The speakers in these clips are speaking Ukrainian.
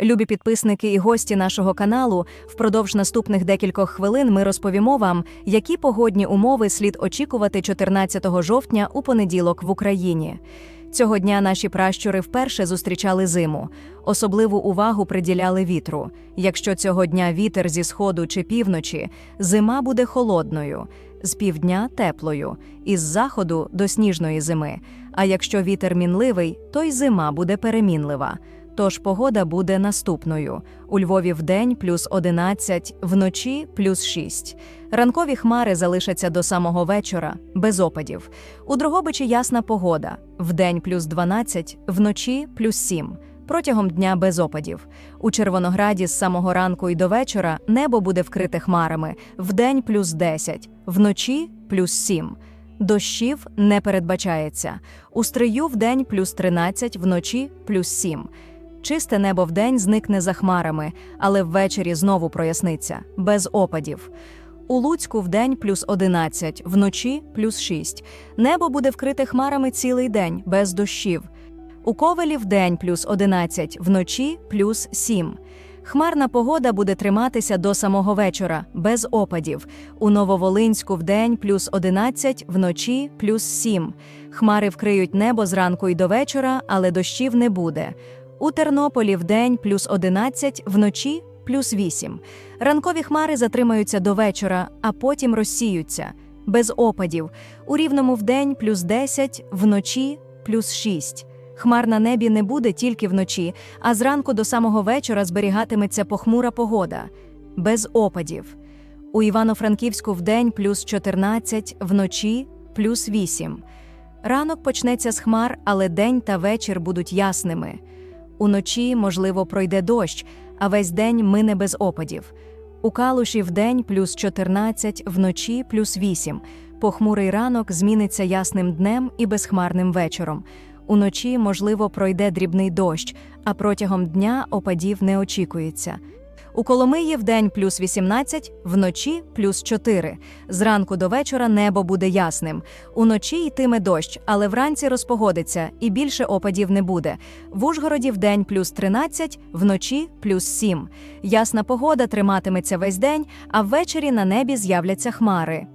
Любі підписники і гості нашого каналу, впродовж наступних декількох хвилин ми розповімо вам, які погодні умови слід очікувати 14 жовтня у понеділок в Україні. Цього дня наші пращури вперше зустрічали зиму. Особливу увагу приділяли вітру. Якщо цього дня вітер зі сходу чи півночі, зима буде холодною, з півдня теплою, із заходу до сніжної зими. А якщо вітер мінливий, то й зима буде перемінлива. Тож погода буде наступною: у Львові вдень плюс 11, вночі плюс 6. Ранкові хмари залишаться до самого вечора, без опадів. У Дрогобичі ясна погода: вдень плюс 12, вночі плюс 7. Протягом дня без опадів. У Червонограді з самого ранку і до вечора небо буде вкрите хмарами, вдень плюс 10, вночі плюс 7. Дощів не передбачається. У стрию вдень плюс 13, вночі плюс 7. Чисте небо вдень зникне за хмарами, але ввечері знову проясниться, без опадів. У Луцьку вдень плюс 11, вночі плюс 6. Небо буде вкрите хмарами цілий день, без дощів. У Ковелі вдень плюс 11, вночі плюс 7. Хмарна погода буде триматися до самого вечора, без опадів. У Нововолинську вдень плюс 11, вночі плюс 7. Хмари вкриють небо зранку і до вечора, але дощів не буде. У Тернополі вдень плюс 11, вночі плюс 8. Ранкові хмари затримаються до вечора, а потім розсіються. Без опадів. У Рівному вдень плюс 10, вночі плюс 6. Хмар на небі не буде тільки вночі, а зранку до самого вечора зберігатиметься похмура погода. Без опадів. У Івано-Франківську вдень плюс 14, вночі плюс 8. Ранок почнеться з хмар, але день та вечір будуть ясними. Уночі, можливо, пройде дощ, а весь день мине без опадів. У Калуші вдень плюс 14, вночі плюс 8. Похмурий ранок зміниться ясним днем і безхмарним вечором. Уночі, можливо, пройде дрібний дощ, а протягом дня опадів не очікується. У Коломиї вдень плюс 18, вночі плюс 4. Зранку до вечора небо буде ясним. Уночі йтиме дощ, але вранці розпогодиться і більше опадів не буде. В Ужгороді вдень плюс 13, вночі плюс 7. Ясна погода триматиметься весь день, а ввечері на небі з'являться хмари.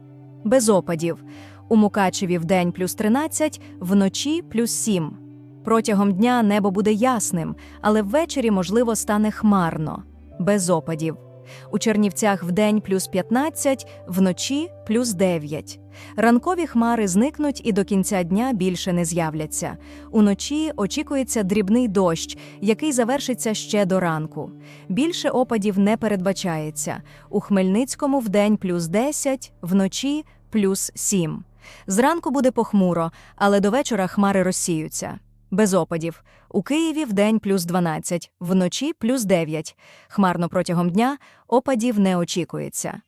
Без опадів. У Мукачеві вдень плюс 13, вночі плюс 7. Протягом дня небо буде ясним, але ввечері, можливо, стане хмарно без опадів. У Чернівцях вдень плюс 15, вночі плюс 9. Ранкові хмари зникнуть і до кінця дня більше не з'являться. Уночі очікується дрібний дощ, який завершиться ще до ранку. Більше опадів не передбачається. У Хмельницькому вдень плюс 10, вночі плюс 7. Зранку буде похмуро, але до вечора хмари розсіються. Без опадів. У Києві вдень плюс 12, вночі плюс 9. Хмарно протягом дня опадів не очікується.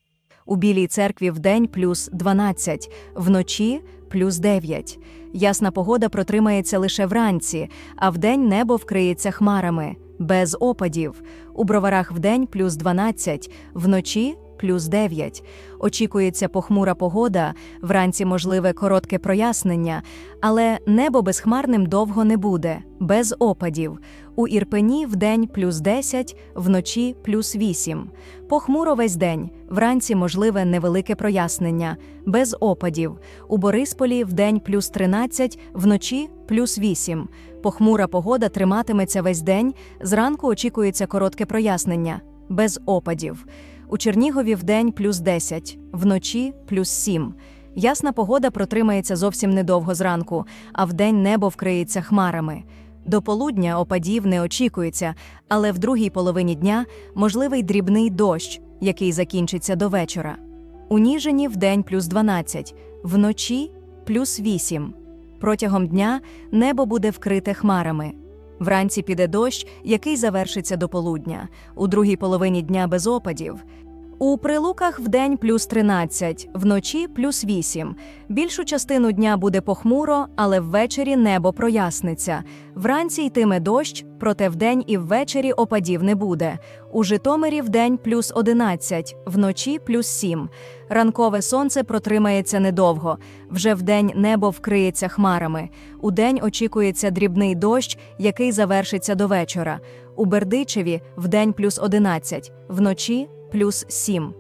У Білій церкві вдень плюс 12, вночі плюс 9. Ясна погода протримається лише вранці, а вдень небо вкриється хмарами. Без опадів. У броварах вдень плюс 12, вночі плюс 9. Очікується похмура погода, вранці можливе коротке прояснення, але небо безхмарним довго не буде, без опадів. У Ірпені вдень плюс 10, вночі плюс 8. Похмуро весь день, вранці можливе невелике прояснення, без опадів. У Борисполі вдень плюс 13, вночі плюс 8. Похмура погода триматиметься весь день, зранку очікується коротке прояснення, без опадів. У Чернігові вдень плюс 10, вночі плюс 7. Ясна погода протримається зовсім недовго зранку, а вдень небо вкриється хмарами. До полудня опадів не очікується, але в другій половині дня можливий дрібний дощ, який закінчиться до вечора. У Ніжині вдень плюс 12, вночі плюс 8. Протягом дня небо буде вкрите хмарами. Вранці піде дощ, який завершиться до полудня, у другій половині дня без опадів. У прилуках вдень плюс 13, вночі плюс 8. Більшу частину дня буде похмуро, але ввечері небо проясниться. Вранці йтиме дощ, проте вдень і ввечері опадів не буде. У Житомирі вдень плюс 11, вночі плюс 7. Ранкове сонце протримається недовго. Вже вдень небо вкриється хмарами. Удень очікується дрібний дощ, який завершиться до вечора. У Бердичеві вдень плюс 11, вночі плюс 7.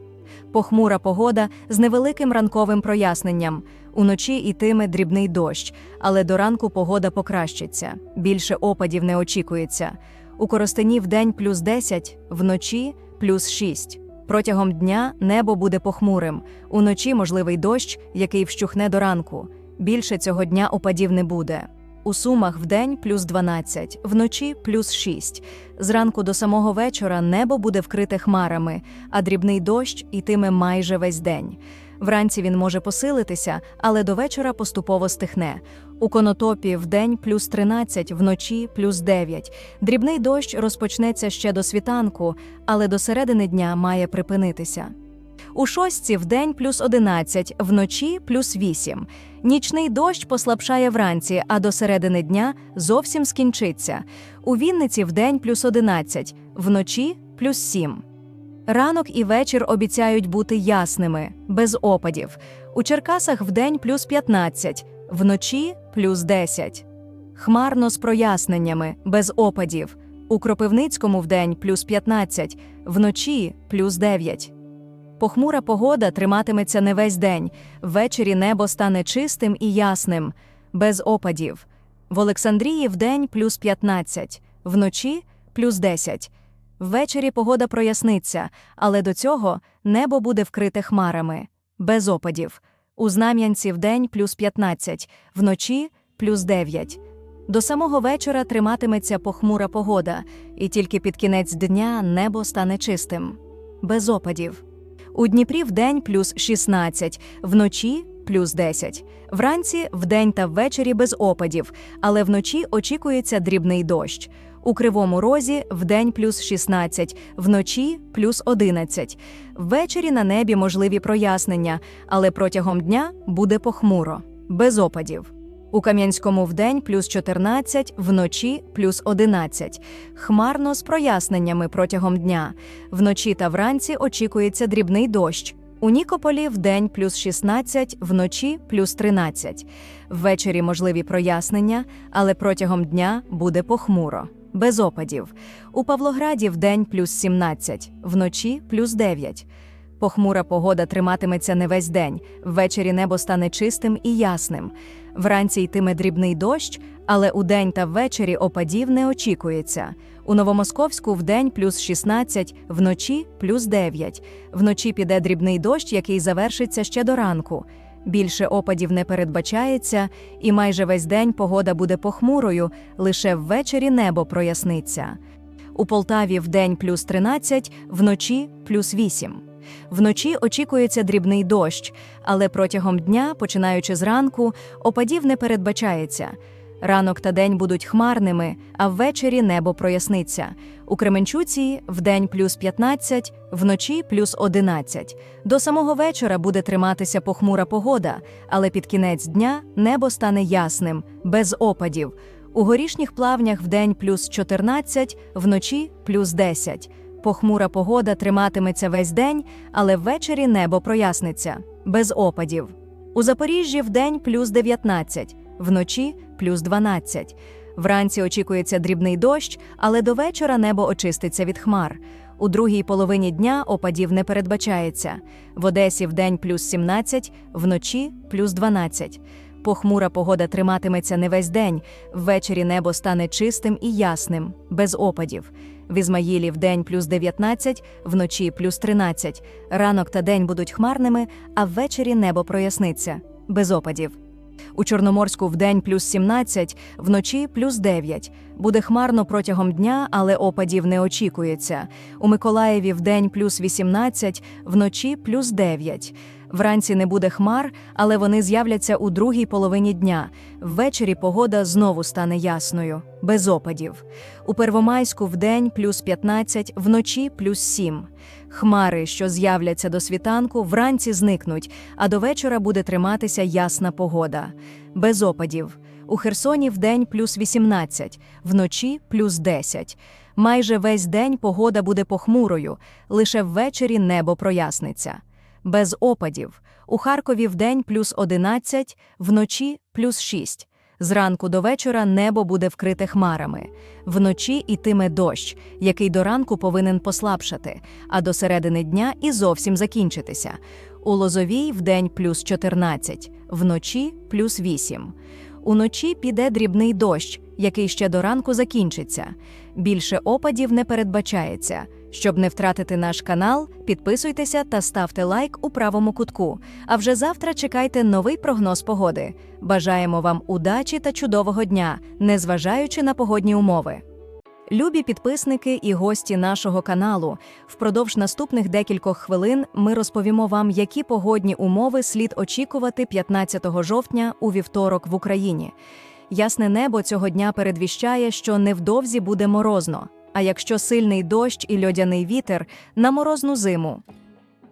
Похмура погода з невеликим ранковим проясненням. Уночі йтиме дрібний дощ, але до ранку погода покращиться. Більше опадів не очікується. У Коростені вдень плюс 10, вночі плюс 6. Протягом дня небо буде похмурим. Уночі можливий дощ, який вщухне до ранку. Більше цього дня опадів не буде. У Сумах вдень плюс 12, вночі плюс 6. Зранку до самого вечора небо буде вкрите хмарами, а дрібний дощ йтиме майже весь день. Вранці він може посилитися, але до вечора поступово стихне. У Конотопі вдень плюс 13, вночі плюс 9. Дрібний дощ розпочнеться ще до світанку, але до середини дня має припинитися. У шостці вдень плюс 11, вночі плюс 8. Нічний дощ послабшає вранці, а до середини дня зовсім скінчиться. У Вінниці вдень плюс 11, вночі плюс 7. Ранок і вечір обіцяють бути ясними, без опадів. У Черкасах вдень плюс 15, вночі плюс 10. Хмарно з проясненнями, без опадів. У Кропивницькому вдень плюс 15, вночі плюс 9. Похмура погода триматиметься не весь день. Ввечері небо стане чистим і ясним, без опадів. В Олександрії вдень плюс 15, вночі плюс 10. Ввечері погода проясниться, але до цього небо буде вкрите хмарами, без опадів. У Знам'янці вдень плюс 15, вночі плюс 9. До самого вечора триматиметься похмура погода, і тільки під кінець дня небо стане чистим, без опадів. У Дніпрі вдень плюс 16, вночі плюс 10. Вранці вдень та ввечері без опадів, але вночі очікується дрібний дощ. У Кривому Розі вдень плюс 16, вночі плюс 11. Ввечері на небі можливі прояснення, але протягом дня буде похмуро, без опадів. У Кам'янському вдень плюс 14, вночі плюс 11. Хмарно з проясненнями протягом дня. Вночі та вранці очікується дрібний дощ. У Нікополі вдень плюс 16, вночі плюс 13. Ввечері можливі прояснення, але протягом дня буде похмуро, без опадів. У Павлограді вдень плюс 17, вночі плюс 9. Похмура погода триматиметься не весь день. Ввечері небо стане чистим і ясним. Вранці йтиме дрібний дощ, але удень та ввечері опадів не очікується. У Новомосковську вдень плюс 16, вночі плюс 9. Вночі піде дрібний дощ, який завершиться ще до ранку. Більше опадів не передбачається, і майже весь день погода буде похмурою, лише ввечері небо проясниться. У Полтаві вдень плюс 13, вночі плюс 8. Вночі очікується дрібний дощ, але протягом дня, починаючи зранку, опадів не передбачається. Ранок та день будуть хмарними, а ввечері небо проясниться. У Кременчуці вдень плюс 15, вночі плюс 11. До самого вечора буде триматися похмура погода, але під кінець дня небо стане ясним, без опадів. У горішніх плавнях вдень плюс 14, вночі плюс 10. Похмура погода триматиметься весь день, але ввечері небо проясниться, без опадів. У Запоріжжі вдень плюс 19, вночі плюс 12. Вранці очікується дрібний дощ, але до вечора небо очиститься від хмар. У другій половині дня опадів не передбачається. В Одесі вдень плюс 17, вночі плюс 12. Похмура погода триматиметься не весь день, ввечері небо стане чистим і ясним, без опадів. В Ізмаїлі вдень плюс 19, вночі плюс 13. Ранок та день будуть хмарними, а ввечері небо проясниться, без опадів. У Чорноморську вдень плюс 17, вночі плюс 9. Буде хмарно протягом дня, але опадів не очікується. У Миколаєві вдень плюс 18, вночі плюс 9. Вранці не буде хмар, але вони з'являться у другій половині дня. Ввечері погода знову стане ясною, без опадів. У Первомайську вдень плюс 15, вночі плюс 7. Хмари, що з'являться до світанку, вранці зникнуть, а до вечора буде триматися ясна погода. Без опадів. У Херсоні вдень плюс 18, вночі плюс 10. Майже весь день погода буде похмурою, лише ввечері небо проясниться. Без опадів. У Харкові вдень плюс 11, вночі плюс 6. Зранку до вечора небо буде вкрите хмарами. Вночі йтиме дощ, який до ранку повинен послабшати, а до середини дня і зовсім закінчитися. У Лозовій вдень плюс 14, вночі плюс 8. Уночі піде дрібний дощ, який ще до ранку закінчиться. Більше опадів не передбачається. Щоб не втратити наш канал, підписуйтеся та ставте лайк у правому кутку. А вже завтра чекайте новий прогноз погоди. Бажаємо вам удачі та чудового дня, незважаючи на погодні умови. Любі підписники і гості нашого каналу. Впродовж наступних декількох хвилин ми розповімо вам, які погодні умови слід очікувати 15 жовтня у вівторок в Україні. Ясне небо цього дня передвіщає, що невдовзі буде морозно. А якщо сильний дощ і льодяний вітер на морозну зиму.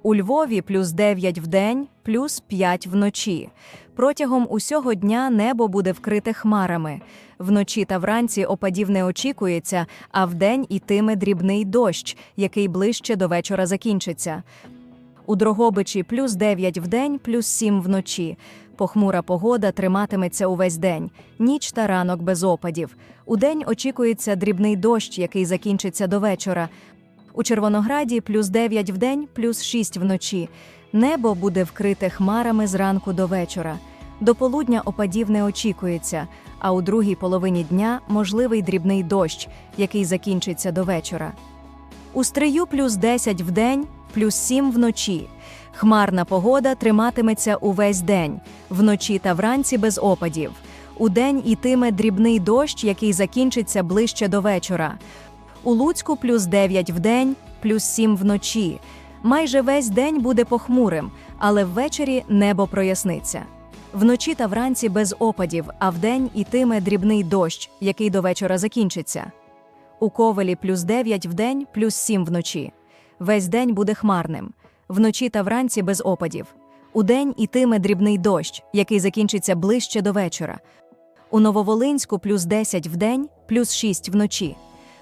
У Львові плюс 9 вдень, плюс 5 вночі. Протягом усього дня небо буде вкрите хмарами. Вночі та вранці опадів не очікується, а вдень ітиме дрібний дощ, який ближче до вечора закінчиться. У Дрогобичі плюс 9 вдень, плюс 7 вночі. Похмура погода триматиметься увесь день, ніч та ранок без опадів. Удень очікується дрібний дощ, який закінчиться до вечора. У Червонограді плюс 9 вдень, плюс 6 вночі. Небо буде вкрите хмарами зранку до вечора. До полудня опадів не очікується, а у другій половині дня можливий дрібний дощ, який закінчиться до вечора. У Стрию плюс 10 вдень, плюс 7 вночі. Хмарна погода триматиметься увесь день, вночі та вранці без опадів. Удень ітиме дрібний дощ, який закінчиться ближче до вечора. У Луцьку плюс 9 вдень, плюс 7 вночі. Майже весь день буде похмурим, але ввечері небо проясниться. Вночі та вранці без опадів, а вдень ітиме дрібний дощ, який до вечора закінчиться. У Ковелі плюс 9 вдень, плюс 7 вночі. Весь день буде хмарним. Вночі та вранці без опадів. Удень ітиме дрібний дощ, який закінчиться ближче до вечора. У Нововолинську плюс 10 вдень, плюс 6 вночі.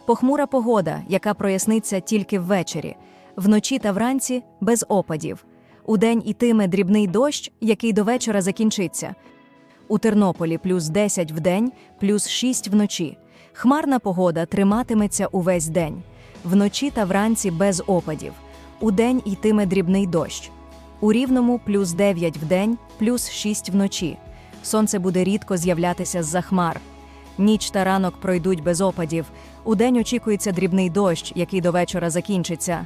Похмура погода, яка проясниться тільки ввечері. Вночі та вранці без опадів. Удень ітиме дрібний дощ, який до вечора закінчиться. У Тернополі плюс 10 вдень, плюс 6 вночі. Хмарна погода триматиметься увесь день. Вночі та вранці без опадів. Удень йтиме дрібний дощ. У Рівному плюс 9 вдень, плюс 6 вночі. Сонце буде рідко з'являтися з-за хмар. Ніч та ранок пройдуть без опадів. Удень очікується дрібний дощ, який до вечора закінчиться.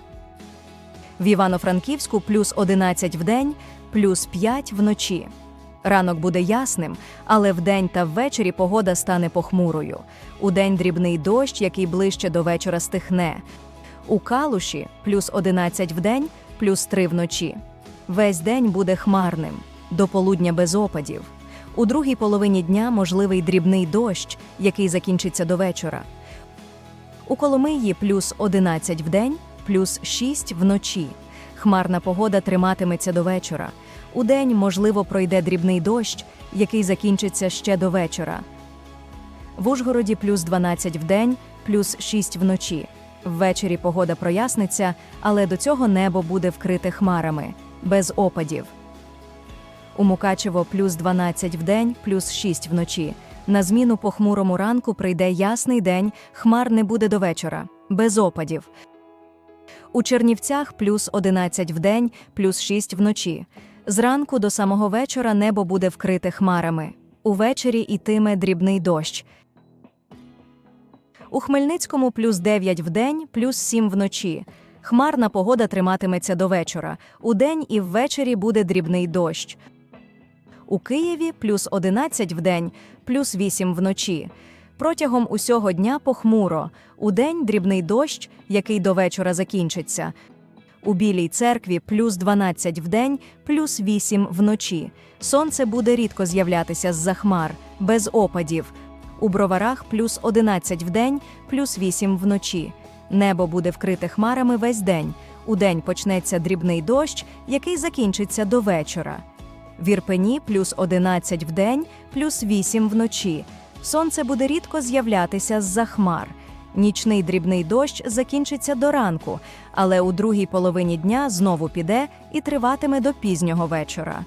В Івано-Франківську плюс 11 вдень, плюс 5 вночі. Ранок буде ясним, але вдень та ввечері погода стане похмурою. Удень дрібний дощ, який ближче до вечора стихне. У Калуші плюс 11 вдень, плюс 3 вночі. Весь день буде хмарним, до полудня без опадів. У другій половині дня можливий дрібний дощ, який закінчиться до вечора. У Коломиї плюс 11 вдень, плюс 6 вночі. Хмарна погода триматиметься до вечора. Удень, можливо, пройде дрібний дощ, який закінчиться ще до вечора. В Ужгороді плюс 12 вдень, плюс 6 вночі. Ввечері погода проясниться, але до цього небо буде вкрите хмарами, без опадів. У Мукачево плюс 12 вдень, плюс 6 вночі. На зміну похмурому ранку прийде ясний день, хмар не буде до вечора, без опадів. У Чернівцях плюс 11 вдень, плюс 6 вночі. Зранку до самого вечора небо буде вкрите хмарами. Увечері йтиме дрібний дощ. У Хмельницькому плюс 9 вдень, плюс 7 вночі. Хмарна погода триматиметься до вечора. Удень і ввечері буде дрібний дощ. У Києві плюс 11 вдень, плюс 8 вночі. Протягом усього дня похмуро. Удень дрібний дощ, який до вечора закінчиться. У Білій церкві плюс 12 вдень, плюс 8 вночі. Сонце буде рідко з'являтися з-за хмар, без опадів. У броварах плюс 11 вдень, плюс 8 вночі. Небо буде вкрите хмарами весь день. Удень почнеться дрібний дощ, який закінчиться до вечора. В Ірпені плюс 11 вдень, плюс 8 вночі. Сонце буде рідко з'являтися з-за хмар. Нічний дрібний дощ закінчиться до ранку, але у другій половині дня знову піде і триватиме до пізнього вечора.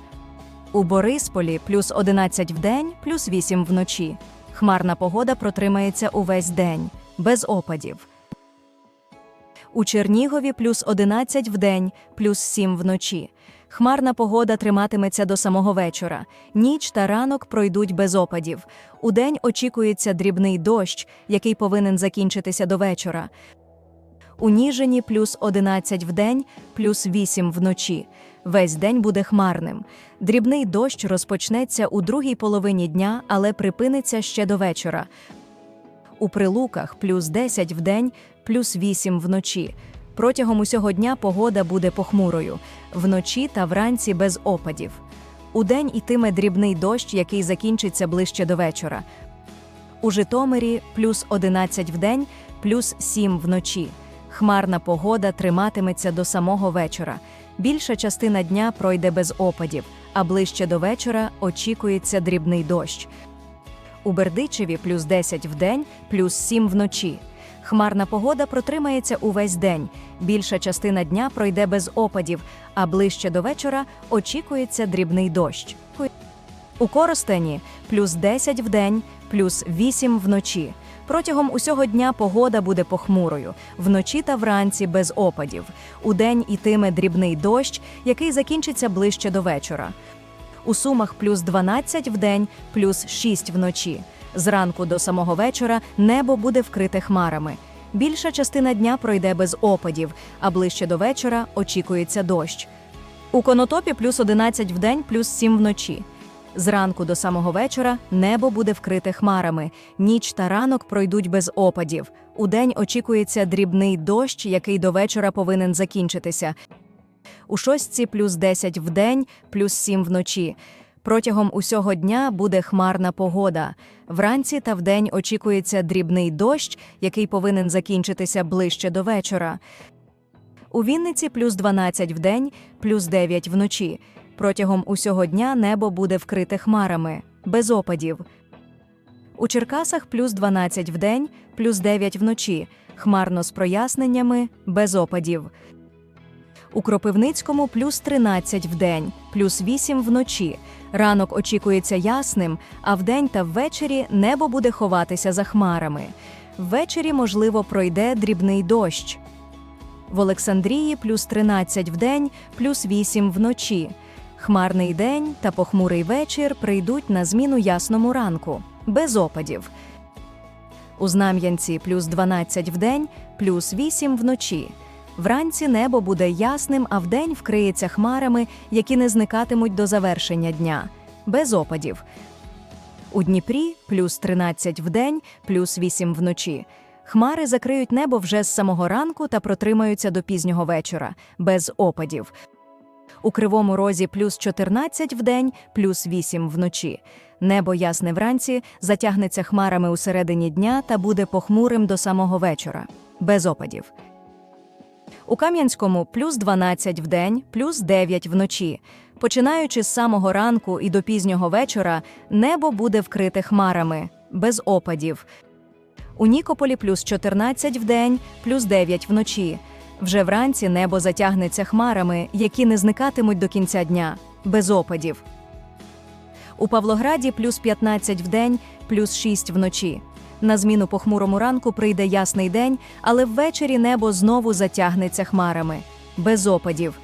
У Борисполі плюс 11 вдень, плюс 8 вночі. Хмарна погода протримається увесь день, без опадів. У Чернігові плюс 11 вдень, плюс 7 вночі. Хмарна погода триматиметься до самого вечора. Ніч та ранок пройдуть без опадів. Удень очікується дрібний дощ, який повинен закінчитися до вечора. У Ніжині плюс 11 вдень, плюс 8 вночі. Весь день буде хмарним. Дрібний дощ розпочнеться у другій половині дня, але припиниться ще до вечора. У Прилуках плюс 10 вдень, плюс 8 вночі. Протягом усього дня погода буде похмурою, вночі та вранці без опадів. Удень йтиме дрібний дощ, який закінчиться ближче до вечора. У Житомирі плюс 11 вдень, плюс 7 вночі. Хмарна погода триматиметься до самого вечора. Більша частина дня пройде без опадів, а ближче до вечора очікується дрібний дощ. У Бердичеві плюс 10 вдень, плюс 7 вночі. Хмарна погода протримається увесь день. Більша частина дня пройде без опадів, а ближче до вечора очікується дрібний дощ. У Коростені плюс 10 вдень, плюс 8 вночі. Протягом усього дня погода буде похмурою, вночі та вранці без опадів. Удень ітиме дрібний дощ, який закінчиться ближче до вечора. У Сумах плюс 12 вдень, плюс 6 вночі. Зранку до самого вечора небо буде вкрите хмарами. Більша частина дня пройде без опадів, а ближче до вечора очікується дощ. У Конотопі плюс 11 вдень, плюс 7 вночі. Зранку до самого вечора небо буде вкрите хмарами, ніч та ранок пройдуть без опадів. Удень очікується дрібний дощ, який до вечора повинен закінчитися. У шостці плюс 10 вдень, плюс 7 вночі. Протягом усього дня буде хмарна погода. Вранці та вдень очікується дрібний дощ, який повинен закінчитися ближче до вечора. У Вінниці плюс 12 вдень, плюс 9 вночі. Протягом усього дня небо буде вкрите хмарами, без опадів. У Черкасах плюс 12 вдень, плюс 9 вночі. Хмарно з проясненнями, без опадів. У Кропивницькому плюс 13 вдень, плюс 8 вночі. Ранок очікується ясним, а вдень та ввечері небо буде ховатися за хмарами. Ввечері, можливо, пройде дрібний дощ. В Олександрії плюс 13 вдень, плюс 8 вночі. Хмарний день та похмурий вечір прийдуть на зміну ясному ранку, без опадів. У Знам'янці плюс 12 вдень, плюс 8 вночі. Вранці небо буде ясним, а вдень вкриється хмарами, які не зникатимуть до завершення дня, без опадів. У Дніпрі плюс 13 вдень, плюс 8 вночі. Хмари закриють небо вже з самого ранку та протримаються до пізнього вечора, без опадів. У Кривому Розі плюс 14 вдень, плюс 8 вночі. Небо ясне вранці, затягнеться хмарами у середині дня та буде похмурим до самого вечора, без опадів. У Кам'янському плюс 12 вдень, плюс 9 вночі. Починаючи з самого ранку і до пізнього вечора, небо буде вкрите хмарами, без опадів. У Нікополі плюс 14 вдень, плюс 9 вночі. Вже вранці небо затягнеться хмарами, які не зникатимуть до кінця дня, без опадів. У Павлограді плюс 15 вдень, плюс 6 вночі. На зміну похмурому ранку прийде ясний день, але ввечері небо знову затягнеться хмарами, без опадів.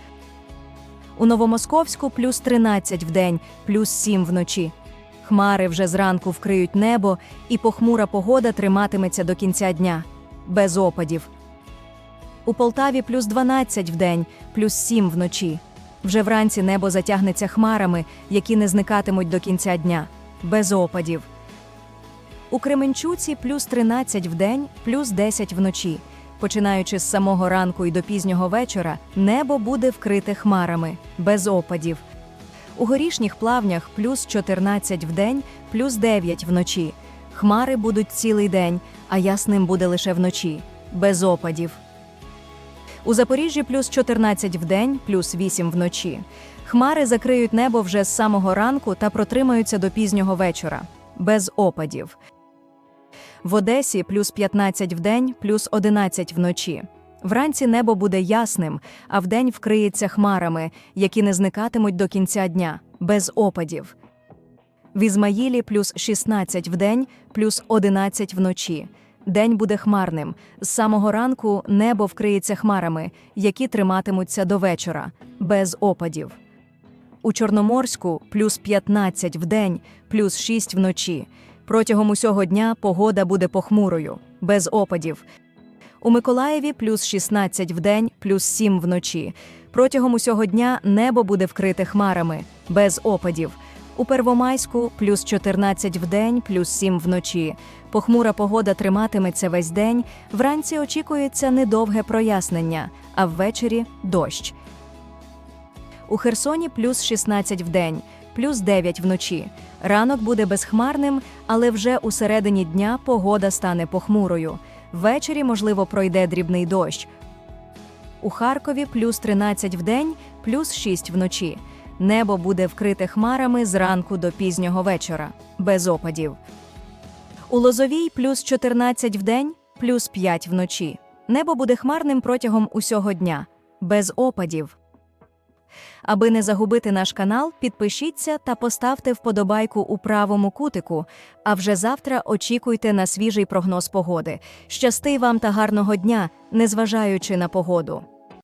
У Новомосковську плюс 13 вдень, плюс 7 вночі. Хмари вже зранку вкриють небо, і похмура погода триматиметься до кінця дня, без опадів. У Полтаві плюс 12 вдень, плюс 7 вночі. Вже вранці небо затягнеться хмарами, які не зникатимуть до кінця дня, без опадів. У Кременчуці плюс 13 вдень, плюс 10 вночі. Починаючи з самого ранку і до пізнього вечора, небо буде вкрите хмарами, без опадів. У горішніх плавнях плюс 14 вдень, плюс 9 вночі. Хмари будуть цілий день, а ясним буде лише вночі, без опадів. У Запоріжжі плюс 14 вдень, плюс 8 вночі. Хмари закриють небо вже з самого ранку та протримаються до пізнього вечора, без опадів. В Одесі плюс 15 вдень, плюс 11 вночі. Вранці небо буде ясним, а вдень вкриється хмарами, які не зникатимуть до кінця дня, без опадів. В Ізмаїлі плюс 16 вдень, плюс 11 вночі. День буде хмарним. З самого ранку небо вкриється хмарами, які триматимуться до вечора, без опадів. У Чорноморську плюс 15 вдень, плюс 6 вночі. Протягом усього дня погода буде похмурою, без опадів. У Миколаєві плюс 16 вдень, плюс 7 вночі. Протягом усього дня небо буде вкрите хмарами, без опадів. У Первомайську плюс 14 вдень, плюс 7 вночі. Похмура погода триматиметься весь день. Вранці очікується недовге прояснення, а ввечері дощ. У Херсоні плюс 16 вдень, плюс 9 вночі. Ранок буде безхмарним, але вже у середині дня погода стане похмурою. Ввечері, можливо, пройде дрібний дощ. У Харкові плюс 13 вдень, плюс 6 вночі. Небо буде вкрите хмарами зранку до пізнього вечора, без опадів. У Лозовій плюс 14 вдень, плюс 5 вночі. Небо буде хмарним протягом усього дня, без опадів. Аби не загубити наш канал, підпишіться та поставте вподобайку у правому кутику. А вже завтра очікуйте на свіжий прогноз погоди. Щасти вам та гарного дня, незважаючи на погоду.